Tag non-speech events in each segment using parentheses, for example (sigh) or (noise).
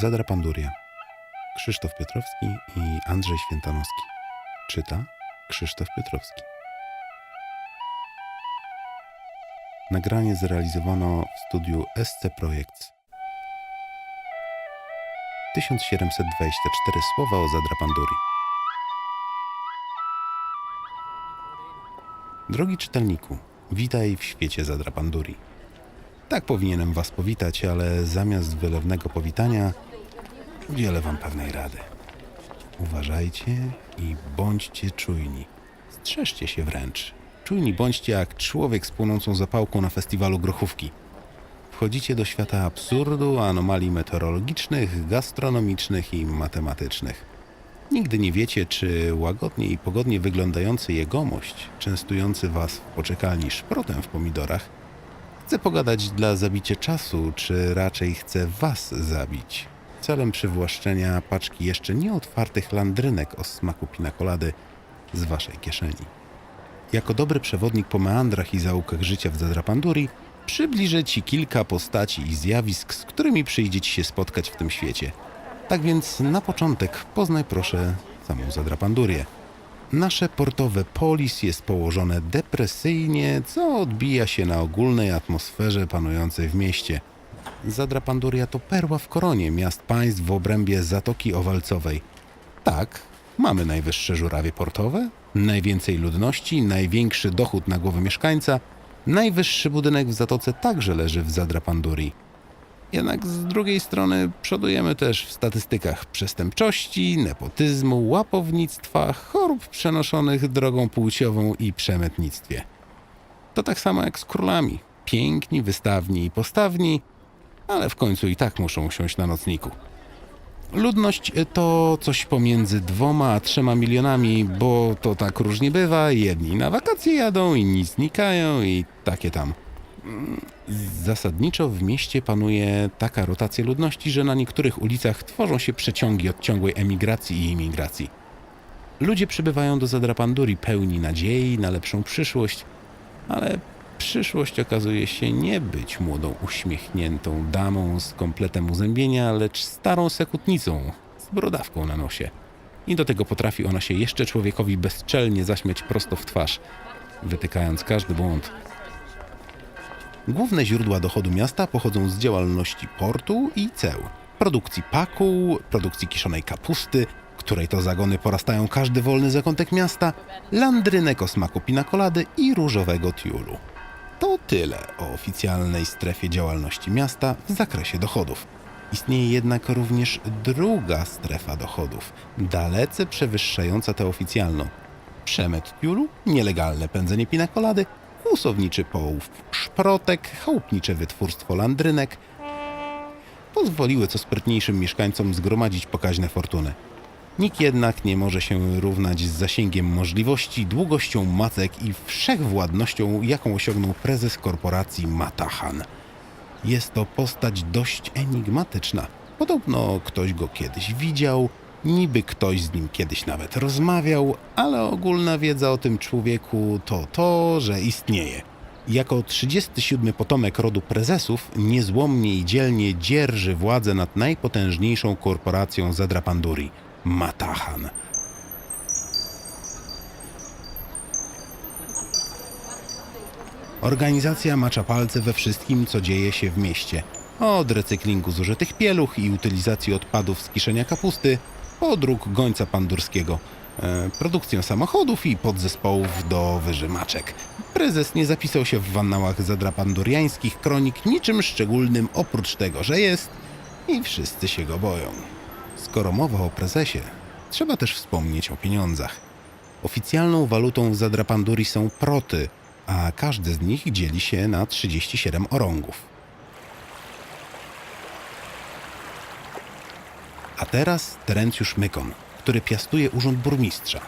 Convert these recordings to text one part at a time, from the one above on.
Zadrapanduria. Krzysztof Piotrowski i Andrzej Świętanowski. Czyta Krzysztof Piotrowski. Nagranie zrealizowano w studiu SC Projekt. 1724 słowa o Zadrapandurii. Drogi czytelniku, witaj w świecie Zadrapandurii. Tak powinienem was powitać, ale zamiast wylewnego powitania udzielę wam pewnej rady. Uważajcie i bądźcie czujni. Strzeżcie się wręcz. Czujni bądźcie jak człowiek z płonącą zapałką na festiwalu grochówki. Wchodzicie do świata absurdu, anomalii meteorologicznych, gastronomicznych i matematycznych. Nigdy nie wiecie, czy łagodnie i pogodnie wyglądający jegomość, częstujący was w poczekalni szprotem w pomidorach, chce pogadać dla zabicia czasu, czy raczej chce was zabić, celem przywłaszczenia paczki jeszcze nieotwartych landrynek o smaku pinakolady z waszej kieszeni. Jako dobry przewodnik po meandrach i zaułkach życia w Zadrapandurii przybliżę ci kilka postaci i zjawisk, z którymi przyjdzie ci się spotkać w tym świecie. Tak więc na początek poznaj proszę samą Zadrapandurię. Nasze portowe polis jest położone depresyjnie, co odbija się na ogólnej atmosferze panującej w mieście. Zadrapanduria to perła w koronie miast państw w obrębie Zatoki Owalcowej. Tak, mamy najwyższe żurawie portowe, najwięcej ludności, największy dochód na głowę mieszkańca, najwyższy budynek w Zatoce także leży w Zadrapandurii. Jednak z drugiej strony przodujemy też w statystykach przestępczości, nepotyzmu, łapownictwa, chorób przenoszonych drogą płciową i przemytnictwie. To tak samo jak z królami. Piękni, wystawni i postawni, ale w końcu i tak muszą usiąść na nocniku. Ludność to coś pomiędzy dwoma a trzema milionami, bo to tak różnie bywa. Jedni na wakacje jadą, inni znikają i takie tam. Zasadniczo w mieście panuje taka rotacja ludności, że na niektórych ulicach tworzą się przeciągi od ciągłej emigracji i imigracji. Ludzie przybywają do Zadrapandurii pełni nadziei na lepszą przyszłość, ale przyszłość okazuje się nie być młodą, uśmiechniętą damą z kompletem uzębienia, lecz starą sekutnicą z brodawką na nosie. I do tego potrafi ona się jeszcze człowiekowi bezczelnie zaśmiać prosto w twarz, wytykając każdy błąd. Główne źródła dochodu miasta pochodzą z działalności portu i ceł, produkcji paku, produkcji kiszonej kapusty, której to zagony porastają każdy wolny zakątek miasta, landrynek o smaku pinakolady i różowego tiulu. To tyle o oficjalnej strefie działalności miasta w zakresie dochodów. Istnieje jednak również druga strefa dochodów, dalece przewyższająca tę oficjalną. Przemyt tiulu, nielegalne pędzenie pinakolady, kłusowniczy połów szprotek, chałupnicze wytwórstwo landrynek pozwoliły co sprytniejszym mieszkańcom zgromadzić pokaźne fortuny. Nikt jednak nie może się równać z zasięgiem możliwości, długością macek i wszechwładnością, jaką osiągnął prezes korporacji Matahan. Jest to postać dość enigmatyczna. Podobno ktoś go kiedyś widział, niby ktoś z nim kiedyś nawet rozmawiał, ale ogólna wiedza o tym człowieku to to, że istnieje. Jako 37 potomek rodu prezesów niezłomnie i dzielnie dzierży władzę nad najpotężniejszą korporacją Zadrapandurii Matahan. Organizacja macza palce we wszystkim, co dzieje się w mieście. Od recyklingu zużytych pieluch i utylizacji odpadów z kiszenia kapusty, po druk gońca pandurskiego, e, produkcję samochodów i podzespołów do wyżymaczek. Prezes nie zapisał się w wannałach zadrapanduriańskich kronik niczym szczególnym, oprócz tego, że jest i wszyscy się go boją. Skoro mowa o prezesie, trzeba też wspomnieć o pieniądzach. Oficjalną walutą w Zadrapandurii są proty, a każdy z nich dzieli się na 37 orągów. A teraz Terencjusz Mykon, który piastuje urząd burmistrza.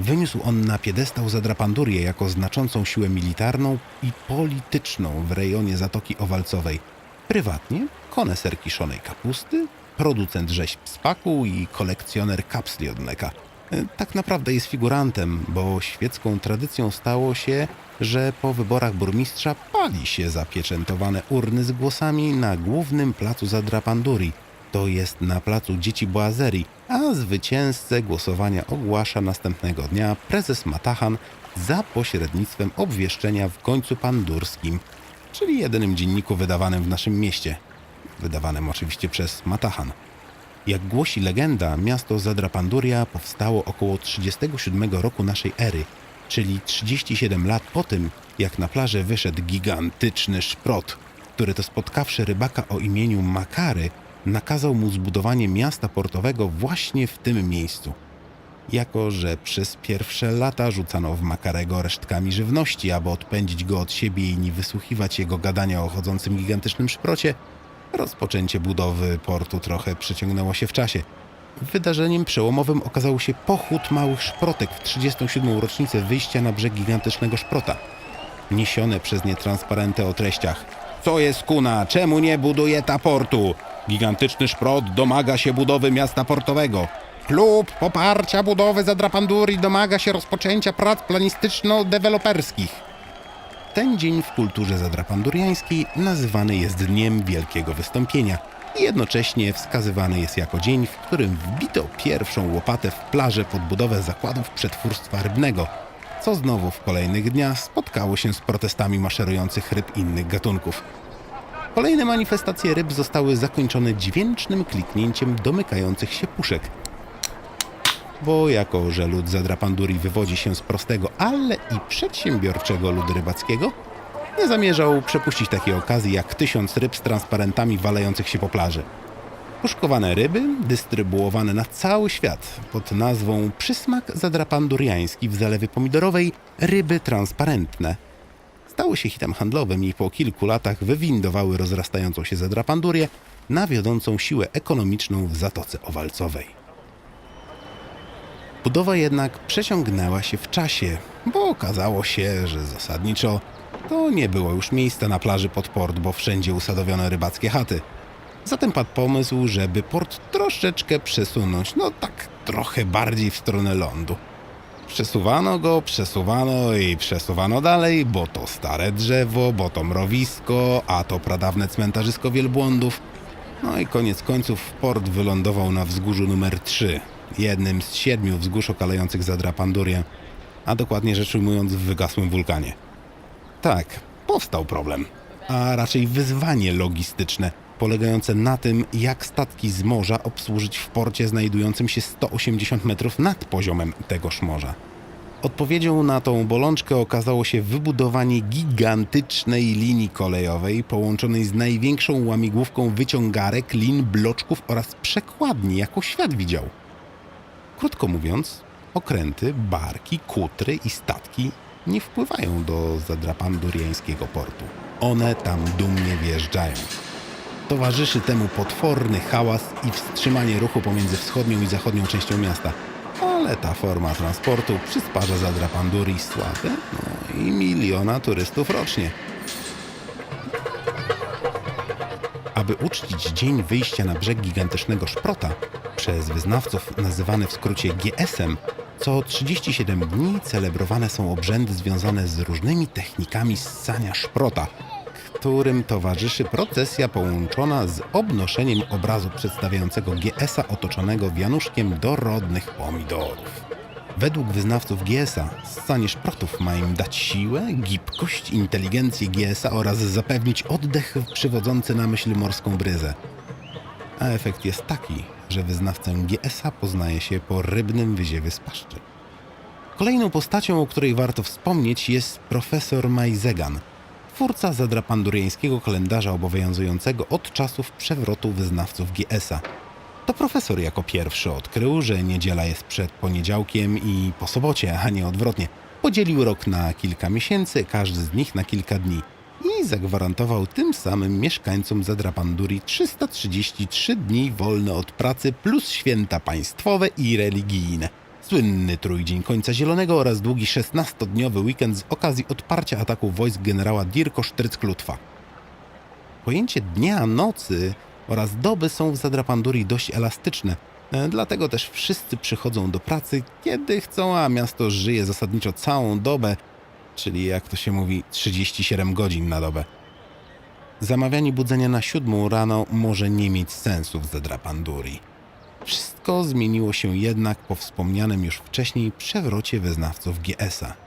Wyniósł on na piedestał Zadrapandurię jako znaczącą siłę militarną i polityczną w rejonie Zatoki Owalcowej. Prywatnie koneser kiszonej kapusty, producent rzeźb z paku i kolekcjoner kapsli od mleka. E, Tak naprawdę jest figurantem, bo świecką tradycją stało się, że po wyborach burmistrza pali się zapieczętowane urny z głosami na głównym placu Zadrapandurii. miasto jest na placu Dzieci Boazerii, a zwycięzcę głosowania ogłasza następnego dnia prezes Matachan za pośrednictwem obwieszczenia w końcu pandurskim, czyli jedynym dzienniku wydawanym w naszym mieście. Wydawanym oczywiście przez Matachan. Jak głosi legenda, miasto Zadrapanduria powstało około 37 roku naszej ery, czyli 37 lat po tym, jak na plażę wyszedł gigantyczny szprot, który to spotkawszy rybaka o imieniu Makary, nakazał mu zbudowanie miasta portowego właśnie w tym miejscu. Jako, że przez pierwsze lata rzucano w Makarego resztkami żywności, aby odpędzić go od siebie i nie wysłuchiwać jego gadania o chodzącym gigantycznym szprocie, rozpoczęcie budowy portu trochę przeciągnęło się w czasie. Wydarzeniem przełomowym okazał się pochód małych szprotek w 37. rocznicę wyjścia na brzeg gigantycznego szprota. Niesione przez nie transparenty o treściach Co jest kuna? Czemu nie buduje ta portu? Gigantyczny szprot domaga się budowy miasta portowego. Klub poparcia budowy Zadrapanduri domaga się rozpoczęcia prac planistyczno-deweloperskich. Ten dzień w kulturze zadrapanduriańskiej nazywany jest Dniem Wielkiego Wystąpienia jednocześnie wskazywany jest jako dzień, w którym wbito pierwszą łopatę w plażę pod budowę zakładów przetwórstwa rybnego, co znowu w kolejnych dniach spotkało się z protestami maszerujących ryb innych gatunków. Kolejne manifestacje ryb zostały zakończone dźwięcznym kliknięciem domykających się puszek. Bo jako, że lud Zadrapanduri wywodzi się z prostego, ale i przedsiębiorczego ludu rybackiego, nie zamierzał przepuścić takiej okazji jak tysiąc ryb z transparentami walających się po plaży. Puszkowane ryby dystrybuowane na cały świat pod nazwą przysmak zadrapanduriański w zalewie pomidorowej ryby transparentne. Stały się hitem handlowym i po kilku latach wywindowały rozrastającą się zadrapandurię na wiodącą siłę ekonomiczną w Zatoce Owalcowej. Budowa jednak przeciągnęła się w czasie, bo okazało się, że zasadniczo to nie było już miejsca na plaży pod port, bo wszędzie usadowiono rybackie chaty. Zatem padł pomysł, żeby port troszeczkę przesunąć, no tak trochę bardziej w stronę lądu. Przesuwano go, przesuwano i przesuwano dalej, bo to stare drzewo, bo to mrowisko, a to pradawne cmentarzysko wielbłądów. No i koniec końców port wylądował na wzgórzu numer 3, jednym z siedmiu wzgórz okalających Zadrapandurię, a dokładnie rzecz ujmując w wygasłym wulkanie. Tak, powstał problem, a raczej wyzwanie logistyczne, polegające na tym, jak statki z morza obsłużyć w porcie znajdującym się 180 metrów nad poziomem tegoż morza. Odpowiedzią na tą bolączkę okazało się wybudowanie gigantycznej linii kolejowej połączonej z największą łamigłówką wyciągarek, lin, bloczków oraz przekładni, jaką świat widział. Krótko mówiąc, okręty, barki, kutry i statki nie wpływają do zadrapanduriańskiego portu. One tam dumnie wjeżdżają. Towarzyszy temu potworny hałas i wstrzymanie ruchu pomiędzy wschodnią i zachodnią częścią miasta. Ale ta forma transportu przysparza zadrapandurii sławę no i miliona turystów rocznie. Aby uczcić dzień wyjścia na brzeg gigantycznego szprota, przez wyznawców nazywany w skrócie GS-em, co 37 dni celebrowane są obrzędy związane z różnymi technikami ssania szprota, którym towarzyszy procesja połączona z obnoszeniem obrazu przedstawiającego GS-a otoczonego wianuszkiem dorodnych pomidorów. Według wyznawców GS-a ssanie szprotów ma im dać siłę, gibkość, inteligencję GS-a oraz zapewnić oddech przywodzący na myśl morską bryzę. A efekt jest taki, że wyznawcę GS-a poznaje się po rybnym wyziewie z paszczy. Kolejną postacią, o której warto wspomnieć, jest profesor Majzegan, twórca zadrapanduriańskiego kalendarza obowiązującego od czasów przewrotu wyznawców GS-a. To profesor jako pierwszy odkrył, że niedziela jest przed poniedziałkiem i po sobocie, a nie odwrotnie. Podzielił rok na kilka miesięcy, każdy z nich na kilka dni i zagwarantował tym samym mieszkańcom Zadrapanduri 333 dni wolne od pracy plus święta państwowe i religijne. Słynny trójdzień końca zielonego oraz długi 16-dniowy weekend z okazji odparcia ataku wojsk generała Dirko Sztryck-Lutwa. Pojęcie dnia, nocy oraz doby są w Zadrapanduri dość elastyczne, e, dlatego też wszyscy przychodzą do pracy kiedy chcą, a miasto żyje zasadniczo całą dobę, czyli jak to się mówi 37 godzin na dobę. Zamawianie budzenia na siódmą rano może nie mieć sensu w Zadrapanduri. Wszystko zmieniło się jednak po wspomnianym już wcześniej przewrocie wyznawców GS-a.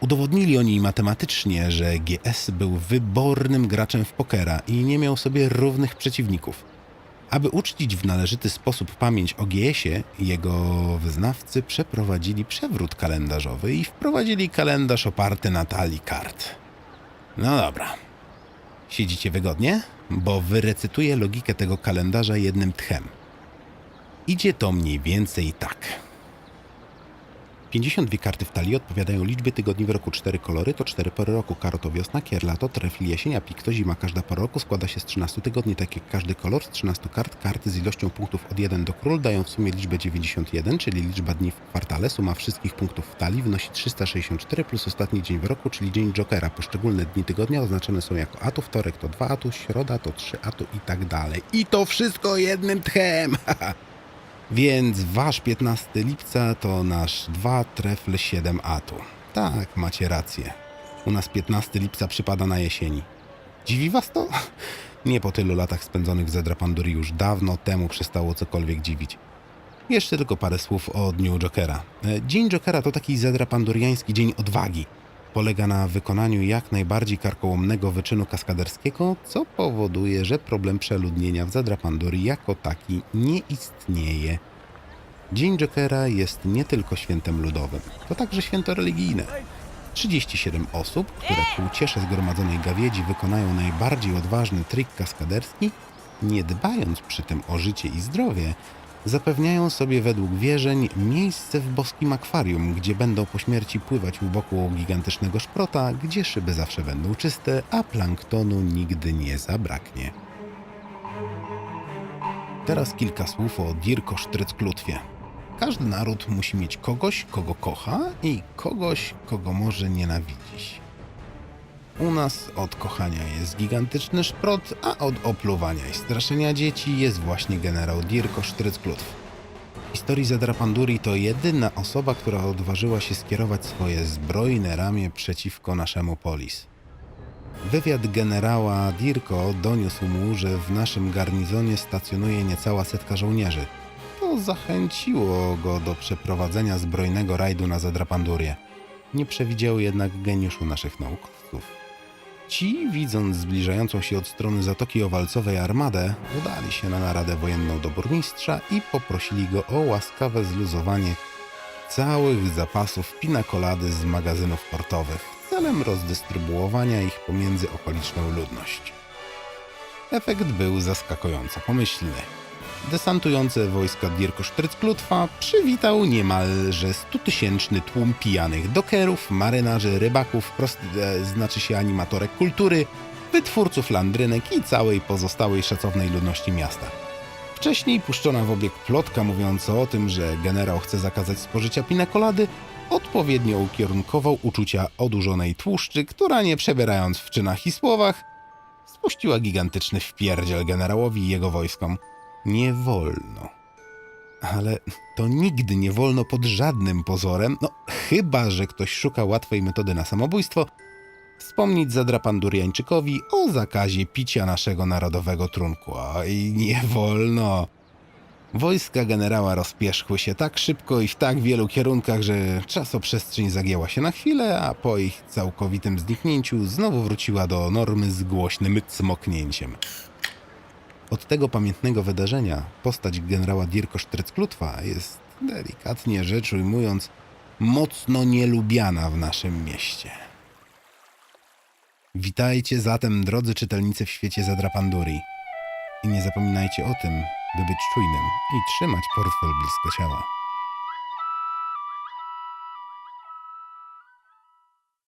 Udowodnili oni matematycznie, że GS był wybornym graczem w pokera i nie miał sobie równych przeciwników. Aby uczcić w należyty sposób pamięć o GS-ie, jego wyznawcy przeprowadzili przewrót kalendarzowy i wprowadzili kalendarz oparty na talii kart. No dobra. Siedzicie wygodnie? Bo wyrecytuję logikę tego kalendarza jednym tchem. Idzie to mniej więcej tak. 52 karty w talii odpowiadają liczbie tygodni w roku. 4 kolory to 4 pory roku. Karo to wiosna, kier lato, trefl jesień, pik to zima. Każda pora roku składa się z 13 tygodni, tak jak każdy kolor z 13 kart. Karty z ilością punktów od 1 do król dają w sumie liczbę 91, czyli liczba dni w kwartale. Suma wszystkich punktów w talii wynosi 364 plus ostatni dzień w roku, czyli dzień Jokera. Poszczególne dni tygodnia oznaczone są jako atu. Wtorek to 2 atu, środa to 3 atu i tak dalej. I to wszystko jednym tchem! (laughs) Więc wasz 15 lipca to nasz 2 trefl 7 atu. Tak, macie rację. U nas 15 lipca przypada na jesieni. Dziwi was to? (laughs) Nie po tylu latach spędzonych w Zedrapandurii już dawno temu przestało cokolwiek dziwić. Jeszcze tylko parę słów o Dniu Jokera. E, Dzień Jokera to taki zedrapanduriański dzień odwagi. Polega na wykonaniu jak najbardziej karkołomnego wyczynu kaskaderskiego, co powoduje, że problem przeludnienia w Zadrapandurii jako taki nie istnieje. Dzień Jokera jest nie tylko świętem ludowym, to także święto religijne. 37 osób, które ku uciesze zgromadzonej gawiedzi wykonają najbardziej odważny trik kaskaderski, nie dbając przy tym o życie i zdrowie, zapewniają sobie według wierzeń miejsce w boskim akwarium, gdzie będą po śmierci pływać u boku gigantycznego szprota, gdzie szyby zawsze będą czyste, a planktonu nigdy nie zabraknie. Teraz kilka słów o Dirko Sztrycklutwie. Każdy naród musi mieć kogoś, kogo kocha i kogoś, kogo może nienawidzić. U nas od kochania jest gigantyczny szprot, a od opluwania i straszenia dzieci jest właśnie generał Dirko Sztrycklutw. W historii Zadrapanduri to jedyna osoba, która odważyła się skierować swoje zbrojne ramię przeciwko naszemu polis. Wywiad generała Dirko doniósł mu, że w naszym garnizonie stacjonuje niecała setka żołnierzy. To zachęciło go do przeprowadzenia zbrojnego rajdu na Zadrapandurię. Nie przewidział jednak geniuszu naszych naukowców. Ci, widząc zbliżającą się od strony Zatoki Owalcowej armadę, udali się na naradę wojenną do burmistrza i poprosili go o łaskawe zluzowanie całych zapasów pinakolady z magazynów portowych celem rozdystrybuowania ich pomiędzy okoliczną ludność. Efekt był zaskakująco pomyślny. Desantujące wojska Dirko Sztrycklutwa przywitał niemalże stutysięczny tłum pijanych dokerów, marynarzy, rybaków, prost, e, znaczy się animatorek kultury, wytwórców landrynek i całej pozostałej szacownej ludności miasta. Wcześniej puszczona w obieg plotka mówiąca o tym, że generał chce zakazać spożycia pinakolady, odpowiednio ukierunkował uczucia odurzonej tłuszczy, która nie przebierając w czynach i słowach, spuściła gigantyczny wpierdziel generałowi i jego wojskom. Nie wolno. Ale to nigdy nie wolno pod żadnym pozorem, no chyba, że ktoś szuka łatwej metody na samobójstwo, wspomnieć Zadrapanduriańczykowi o zakazie picia naszego narodowego trunku. Oj, nie wolno. Wojska generała rozpierzchły się tak szybko i w tak wielu kierunkach, że czasoprzestrzeń zagięła się na chwilę, a po ich całkowitym zniknięciu znowu wróciła do normy z głośnym cmoknięciem. Od tego pamiętnego wydarzenia postać generała Dirko Sztrycklutwa jest, delikatnie rzecz ujmując, mocno nielubiana w naszym mieście. Witajcie zatem, drodzy czytelnicy w świecie Zadrapanduri. I nie zapominajcie o tym, by być czujnym i trzymać portfel blisko ciała.